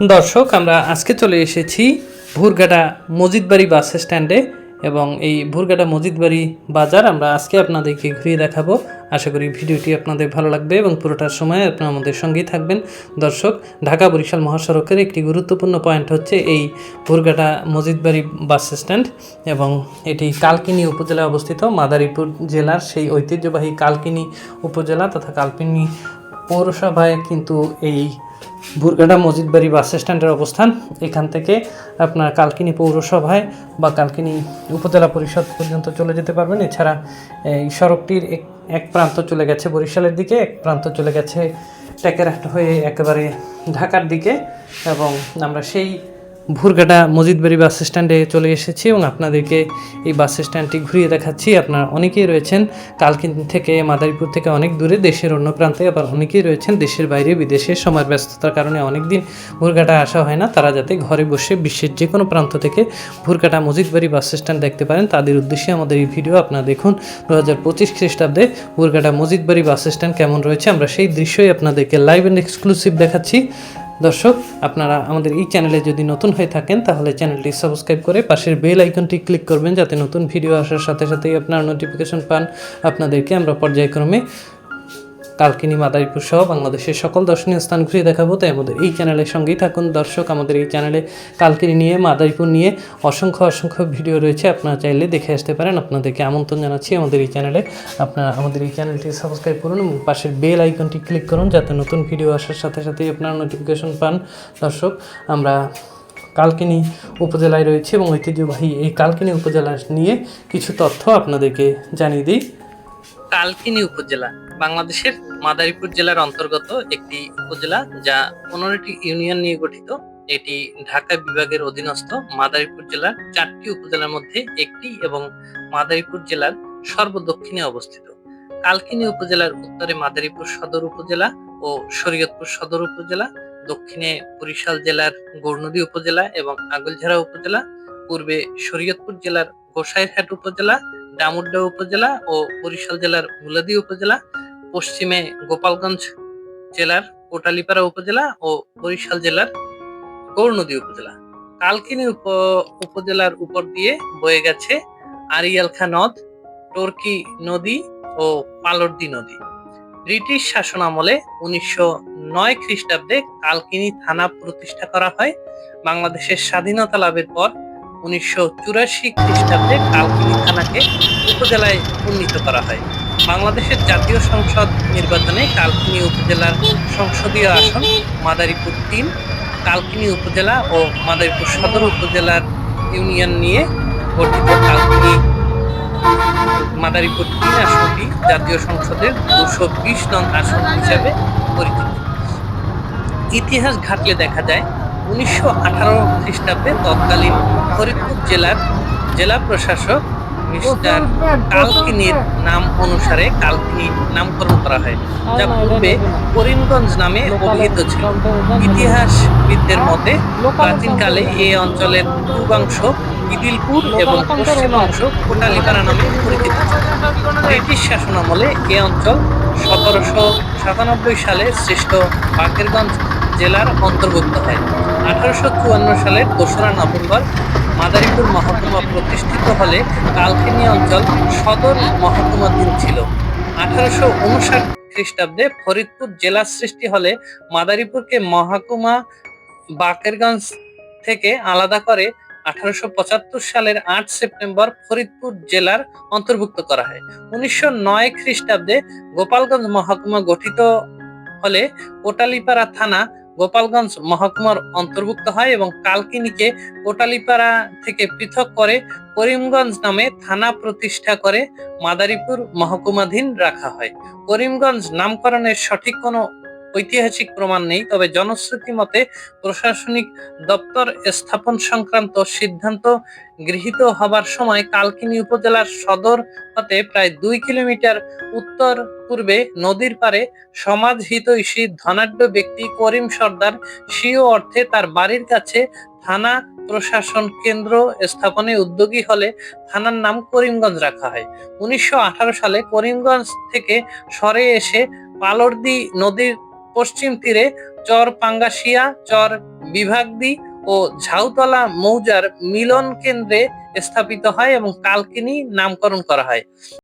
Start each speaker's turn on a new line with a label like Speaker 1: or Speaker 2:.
Speaker 1: দর্শক, আমরা আজকে চলে এসেছি ভুরগাটা মজিদবাড়ি বাস স্ট্যান্ডে এবং এই ভুরগাটা মজিদবাড়ি বাজার আমরা আজকে আপনাদেরকে ঘুরিয়ে দেখাবো। আশা করি ভিডিওটি আপনাদের ভালো লাগবে এবং পুরোটার সময় আপনারা আমাদের সঙ্গেই থাকবেন। দর্শক, ঢাকা বরিশাল মহাসড়কের একটি গুরুত্বপূর্ণ পয়েন্ট হচ্ছে এই ভুরগাটা মজিদবাড়ি বাস স্ট্যান্ড এবং এটি কালকিনি উপজেলায় অবস্থিত। মাদারীপুর জেলার সেই ঐতিহ্যবাহী কালকিনি উপজেলা তথা কালকিনি পৌরসভায় কিন্তু এই বুরগাডা মসজিদবাড়ি বাস স্ট্যান্ডের অবস্থান। এখান থেকে আপনার কালকিনি পৌরসভায় বা কালকিনি উপজেলা পরিষদ পর্যন্ত চলে যেতে পারবেন। এছাড়া এই সড়কটির এক এক প্রান্ত চলে গেছে বরিশালের দিকে, এক প্রান্ত চলে গেছে ট্যাকের হয়ে একেবারে ঢাকার দিকে এবং আমরা সেই ভুরগাটা মজিদবাড়ি বাস স্ট্যান্ডে চলে এসেছি এবং আপনাদেরকে এই বাস স্ট্যান্ডটি ঘুরিয়ে দেখাচ্ছি। আপনারা অনেকেই রয়েছেন কালকিন থেকে, মাদারীপুর থেকে অনেক দূরে, দেশের অন্য প্রান্তে, আবার অনেকেই রয়েছেন দেশের বাইরে, বিদেশে। সময়ের ব্যস্ততার কারণে অনেক দিন ভুরগাটা আসা হয় না। তারা যাতে ঘরে বসে বিশ্বের যে কোনো প্রান্ত থেকে ভুরকাটা মজিদবাড়ি বাস স্ট্যান্ড দেখতে পারেন। তাদের উদ্দেশ্যে আমাদের এই ভিডিও আপনারা দেখুন। দু হাজার পঁচিশ খ্রিস্টাব্দে ভুরকাটা মজিদবাড়ি বাস স্ট্যান্ড কেমন রয়েছে, আমরা সেই দৃশ্যই আপনাদেরকে লাইভ অ্যান্ড এক্সক্লুসিভ দেখাচ্ছি। দর্শক, আপনারা আমাদের এই চ্যানেলে যদি নতুন হয়ে থাকেন, তাহলে চ্যানেলটি সাবস্ক্রাইব করে পাশের বেল আইকনটি ক্লিক করবেন, যাতে নতুন ভিডিও আসার সাথে সাথেই আপনারা নোটিফিকেশন পান। আপনাদেরকে আমরা পর্যায়ক্রমে কালকিনি, মাদারীপুর সহ বাংলাদেশের সকল দর্শনীয় স্থান ঘুরিয়ে দেখাবো। তাই আমাদের এই চ্যানেলের সঙ্গেই থাকুন। দর্শক, আমাদের এই চ্যানেলে কালকিনি নিয়ে, মাদারীপুর নিয়ে অসংখ্য অসংখ্য ভিডিও রয়েছে। আপনারা চাইলে দেখে আসতে পারেন। আপনাদেরকে আমন্ত্রণ জানাচ্ছি আমাদের এই চ্যানেলে। আপনারা আমাদের এই চ্যানেলটি সাবস্ক্রাইব করুন এবং পাশের বেল আইকনটি ক্লিক করুন যাতে নতুন ভিডিও আসার সাথে সাথেই আপনারা নোটিফিকেশন পান। দর্শক, আমরা কালকিনি উপজেলায় রয়েছে এবং ঐতিহ্যবাহী এই কালকিনি উপজেলা নিয়ে কিছু তথ্য আপনাদেরকে জানিয়ে দিই। কালকিনি উপজেলা, বাংলাদেশের মাদারীপুর জেলার অন্তর্গত একটি উপজেলা যা পনেরোটি ইউনিয়ন নিয়ে গঠিত। এটি ঢাকা বিভাগের অধীনস্থ। মাদারীপুর জেলার চারটি উপজেলার মধ্যে একটি এবং মাদারীপুর জেলার সর্বদক্ষিণে অবস্থিত। কালকিনি উপজেলার উত্তরে মাদারীপুর সদর উপজেলা ও শরীয়তপুর সদর উপজেলা, দক্ষিণে বরিশাল জেলার গৌরনদী উপজেলা এবং আগলঝাড়া উপজেলা, পূর্বে শরীয়তপুর জেলার গোসাইরহাট উপজেলা ডামুড্ডা উপজেলা ও বরিশাল জেলার মুলাদি উপজেলা, পশ্চিমে গোপালগঞ্জ জেলার কোটালিপাড়া উপজেলা ও বরিশাল জেলার গৌরনদী উপজেলা। কালকিনি উপ, উপজেলার উপর দিয়ে বয়ে গেছে আরিয়ালখা নদ, টর্কি নদী ও পালর্দি নদী। ব্রিটিশ শাসন আমলে উনিশশো নয় খ্রিস্টাব্দে কালকিনি থানা প্রতিষ্ঠা করা হয়। বাংলাদেশের স্বাধীনতা লাভের পর উনিশশো চুরাশি খ্রিস্টাব্দে কালকিনি থানাকে উপজেলায় উন্নীত করা হয়। বাংলাদেশের জাতীয় সংসদ নির্বাচনে কালকিনি উপজেলার সংসদীয় আসন মাদারীপুর তিন, কালকিনি উপজেলা ও মাদারীপুর সদর উপজেলার ইউনিয়ন নিয়ে গঠিত কালকিনি। মাদারীপুর তিন আসনটি জাতীয় সংসদের দুশো বিশ নং আসন হিসাবে পরিচিত। ইতিহাস ঘাটলে দেখা যায় উনিশশো আঠারো খ্রিস্টাব্দে তৎকালীন ফরিদপুর জেলার জেলা প্রশাসক মিস্টার কালকিনির নাম অনুসারে কালকিনি নামকরণ করা হয়, যা পূর্বে করিমগঞ্জ নামে অভিহিত ছিল। ইতিহাসবিদদের মতে, প্রাচীনকালে এই অঞ্চলের পূর্বাংশ ইদিলপুর এবং পশ্চিমাংশ কোটালীপাড়া নামে পরিচিত ব্রিটিশ শাসনামলে এ অঞ্চল সতেরোশো সাতানব্বই সালে সৃষ্ট বাকেরগঞ্জ জেলার অন্তর্ভুক্ত হয়। আঠারোশো চুয়ান্ন সালের দোসরা নভেম্বর মাদারীপুর মহকুমা প্রতিষ্ঠিত হলে কালকিনি অঞ্চল সদর মহকুমাধীন ছিল। আঠারোশো উনষাট খ্রিস্টাব্দে ফরিদপুর জেলা সৃষ্টি হলে মাদারীপুরকে মহকুমা বাকেরগঞ্জ থেকে আলাদা করে আঠারোশো পঁচাত্তর সালের আট সেপ্টেম্বর ফরিদপুর জেলার অন্তর্ভুক্ত করা হয়। উনিশশো নয় খ্রিস্টাব্দে গোপালগঞ্জ মহকুমা গঠিত হলে কোটালীপাড়া থানা গোপালগঞ্জ মহকুমার অন্তর্ভুক্ত হয় এবং কালকিনিকে কোটালিপাড়া থেকে পৃথক করে করিমগঞ্জ নামে থানা প্রতিষ্ঠা করে মাদারীপুর মহকুমাধীন রাখা হয়। করিমগঞ্জ নামকরণের সঠিক কোনো ঐতিহাসিক প্রমাণ নেই, তবে জনশ্রুতি মতে প্রশাসনিক দপ্তর স্থাপন সংক্রান্ত সিদ্ধান্ত গৃহীত হবার সময় কালকিনি উপজেলার সদর হতে প্রায় দুই কিলোমিটার উত্তর পূর্বে নদীর পারে সমাজ হিতৈষী ধনাঢ্য ব্যক্তি করিম সর্দার স্বীয় অর্থে তার বাড়ির কাছে থানা প্রশাসন কেন্দ্র স্থাপনে উদ্যোগী হলে থানার নাম করিমগঞ্জ রাখা হয়। উনিশশো আঠারো সালে করিমগঞ্জ থেকে সরে এসে পালর্দি নদীর পশ্চিম তীরে চর পাঙ্গাসিয়া চর বিভাগদি ও ঝাউতলা মৌজার মিলন কেন্দ্রে স্থাপিত হয় এবং কালকিনি নামকরণ করা হয়।